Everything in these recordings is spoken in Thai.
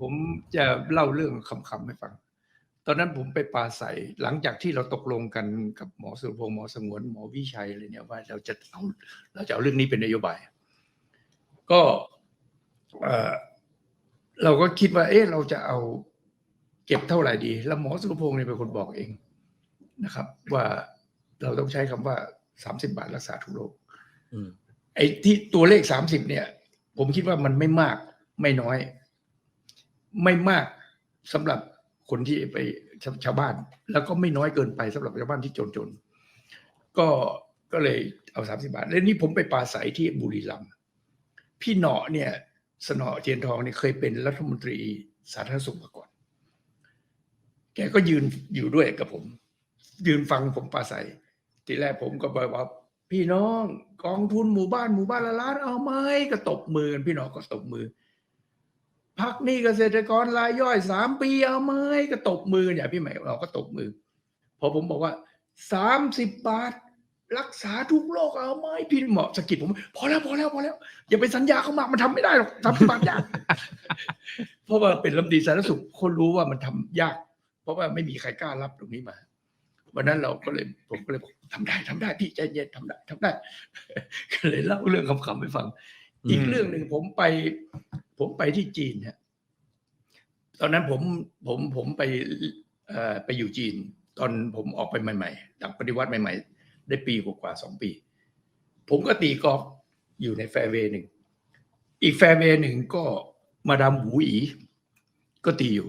ผมจะเล่าเรื่องคำๆให้ฟัง ตอนนั้นผมไปปราศัยหลังจากที่เราตกลงกันกับหมอสุรพงษ์หมอสงวนหมอวิชัยอะไรเนี่ยว่าเราจะเอาเราจะเอาเรื่องนี้เป็นนโยบาย ก็เอ่อเราก็คิดว่า เอ๊ะเราจะเอาเก็บเท่าไหร่ดี แล้วหมอสุรพงษ์เนี่ยเป็นคนบอกเองนะครับ ว่าเราต้องใช้คำว่าสามสิบาทรักษาทุกโรคอืมไอ้ที่ตัวเลขสามสิบเนี่ย ผมคิดว่ามันไม่มากไม่น้อย ไม่มากสำหรับคนที่ไปชาชาวบ้าน แล้วก็ไม่น้อยเกินไปสำหรับชาวบ้านที่จนๆก็ก็เลยเอาสามสิบาท แล้วนี่ผมไปปาศัยที่บุรีรัมย์พี่เหนาะเนี่ย สนอเทียนทองเนี่ยเคยเป็นรัฐมนตรีสาธารณสุขมาก่อน แกก็ยืนอยู่ด้วยกับผม ยืนฟังผมปาศัย ทีแรกผมก็บอกว่าพี่น้องกองทุนหมู่บ้านหมู่บ้านละล้านเอาไหมก็ตบมือกันพี่น้องก็ตบมือ พักนี้เกษตรกรรายย่อยสามปีเอาไหมก็ตบมือเนี่ยพี่ใหม่เราก็ตบมือ พอผมบอกว่าสามสิบบาท รักษาทุกโรคเอาไหมพี่หมอสกิดผม พอแล้วพอแล้วพอแล้ว อย่าไปสัญญาเขามากมันทำไม่ได้หรอกทำบางยากเพราะว่าเป็นลำดีสารสุขคนรู้ว่ามันทำยาก เพราะว่าไม่มีใครกล้ารับตรงนี้มาวันนั้นเราก็เลยผมก็เลยบอกทำได้ทำได้พี่ใจเย็นทำได้ทำได้ก็เลยเล่าเรื่องคำๆให้ฟัง อีกเรื่องหนึ่งผมไป ผมไปที่จีนฮะตอนนั้นผมผมผมไปไปอยู่จีน ตอนผมออกไปใหม่ๆจากปฏิวัติใหม่ ๆ ได้ปีกว่าสองปี ผมก็ตีกอล์ฟอยู่ในแฟร์เวย์หนึ่ง อีกแฟร์เวย์หนึ่งก็มาดามหูอี ก็ตีอยู่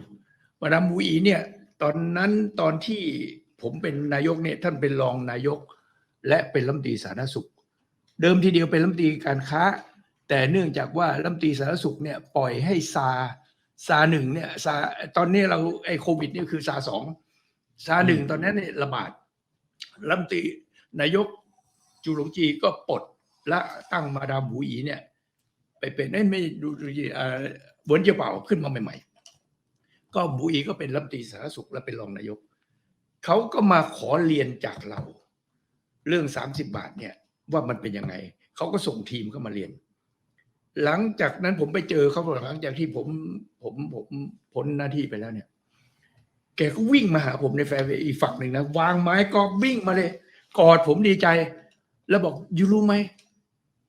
มาดามหูอีเนี่ย ตอนนั้นตอนที่ผมเป็นนายกเนี่ยท่านเป็นรองนายก และเป็นรัฐมนตรีสาธารณสุข เดิมทีเดียวเป็นรัฐมนตรีการค้า แต่เนื่องจากว่ารัฐมนตรีสาธารณสุขเนี่ยปล่อยให้ซาซาหนึ่งเนี่ยซาตอนนี้เราไอ้โควิดเนี่ยคือซาสองซาหนึ่งอืมตอนนั้นเนี่ยระบาดรัฐมนตรีนายกจูหลงจีก็ปลดและตั้งมาดามหมูอีเนี่ย ไปเป็นเอ้ยไม่ดูดูจีเอ่อเหวนเจียวเป่าขึ้นมาใหม่ ๆ ก็หมูอีก็เป็นรัฐมนตรีสาธารณสุขและเป็นรองนายกเขาก็มาขอเรียนจากเรา เรื่องสามสิบาทเนี่ยว่ามันเป็นยังไงเขาก็ส่งทีมเข้ามาเรียน หลังจากนั้นผมไปเจอเขาหลังจากที่ผมผมผมพ้นหน้าที่ไปแล้วเนี่ย แกก็วิ่งมาหาผมในแฟร์เวย์อีกฝั่งหนึ่งนะวางไม้กอล์ฟวิ่งมาเลย กอดผมดีใจ แล้วบอกยูรู้ไหม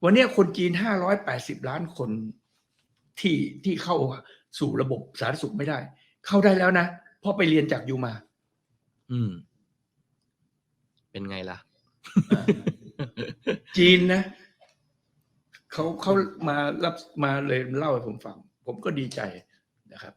วันเนี้ยคนจีนห้าร้อยแปดสิบล้านคนที่ที่เข้าสู่ระบบสาธารณสุขไม่ได้ เข้าได้แล้วนะเพราะไปเรียนจากยูมา อืม เป็นไงล่ะ จีนนะ เขาเขามารับมาเลยเล่าให้ผมฟัง ผมก็ดีใจนะครับ